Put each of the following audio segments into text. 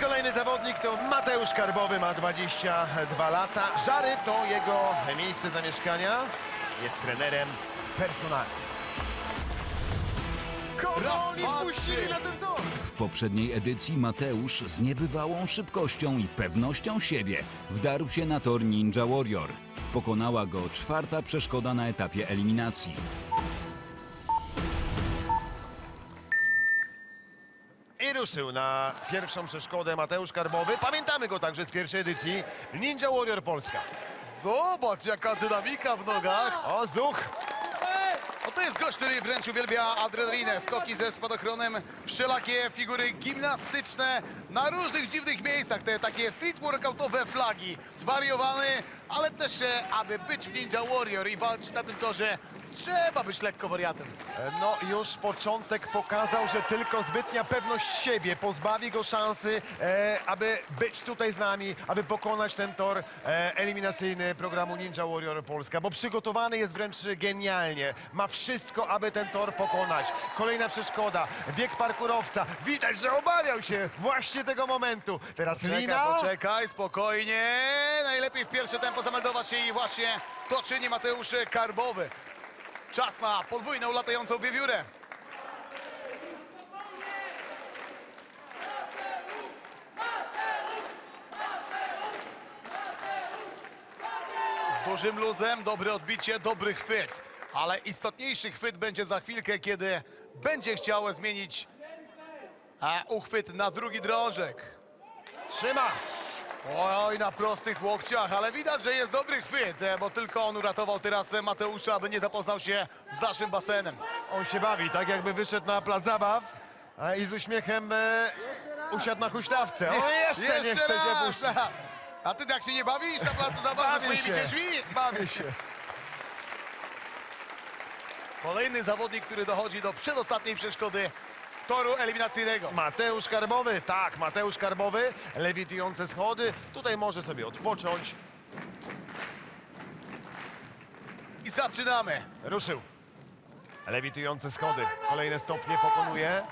Kolejny zawodnik to Mateusz Karbowy, ma 22 lata. Żary to jego miejsce zamieszkania. Jest trenerem personalnym. Raz, oni dwa, trzy. na ten tor? W poprzedniej edycji Mateusz z niebywałą szybkością i pewnością siebie wdarł się na tor Ninja Warrior. Pokonała go czwarta przeszkoda na etapie eliminacji. I ruszył na pierwszą przeszkodę Mateusz Karbowy. Pamiętamy go także z pierwszej edycji Ninja Warrior Polska. Zobacz, jaka dynamika w nogach. O, Zuch! No to jest gość, który wręcz uwielbia adrenalinę, skoki ze spadochronem, wszelakie figury gimnastyczne na różnych dziwnych miejscach, te takie street workoutowe flagi, zwariowany, ale też, e, aby być w Ninja Warrior i walczyć na tym torze, trzeba być lekko wariatem. No już początek pokazał, że tylko zbytnia pewność siebie pozbawi go szansy, e, aby być tutaj z nami, aby pokonać ten tor e, eliminacyjny programu Ninja Warrior Polska, bo przygotowany jest wręcz genialnie. Ma wszystko, aby ten tor pokonać. Kolejna przeszkoda, bieg parkurowca. Widać, że obawiał się właśnie tego momentu. Teraz Lina. poczekaj, spokojnie. Najlepiej w pierwsze tempo zameldować się i właśnie to czyni Mateusz Karbowy. Czas na podwójną latającą wiewiórę. Z dużym luzem, dobre odbicie, dobry chwyt. Ale istotniejszy chwyt będzie za chwilkę, kiedy będzie chciał zmienić uchwyt na drugi drążek. Trzyma. Oj, na prostych łokciach, ale widać, że jest dobry chwyt, e, bo tylko on uratował teraz e, Mateusza, aby nie zapoznał się z naszym basenem. On się bawi, tak jakby wyszedł na plac zabaw i z uśmiechem e, usiadł na huśtawce. O, jeszcze, nie chce się. A ty tak się nie bawisz na placu zabaw swoimi się. dziećmi? Bawię się. Kolejny zawodnik, który dochodzi do przedostatniej przeszkody toru eliminacyjnego. Mateusz Karbowy, tak, Mateusz Karbowy, lewitujące schody. Tutaj może sobie odpocząć. I zaczynamy. Ruszył. Lewitujące schody. Kolejne stopnie pokonuje.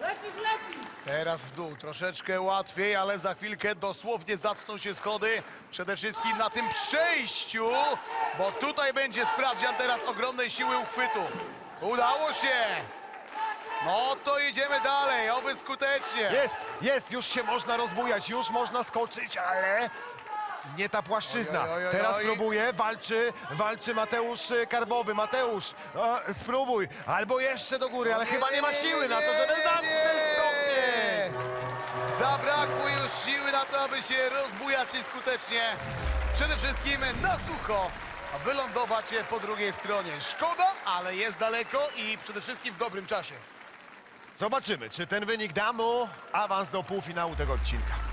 Lecisz, lecisz! Teraz w dół, troszeczkę łatwiej, ale za chwilkę dosłownie zaczną się schody. Przede wszystkim na tym przejściu, bo tutaj będzie sprawdzian teraz ogromnej siły uchwytu. Udało się! No to idziemy dalej, oby skutecznie. Jest, jest, już się można rozbujać, już można skoczyć, ale nie ta płaszczyzna. Oj, oj, oj, Teraz oj. próbuje, walczy, walczy Mateusz e, Karbowy. Mateusz, spróbuj, albo jeszcze do góry, ale chyba nie ma siły na to, żeby zamknąć ten stopień. Zabrakło już siły na to, aby się rozbujać i skutecznie. Przede wszystkim na sucho wylądować po drugiej stronie. Szkoda, ale jest daleko i przede wszystkim w dobrym czasie. Zobaczymy, czy ten wynik da mu awans do półfinału tego odcinka.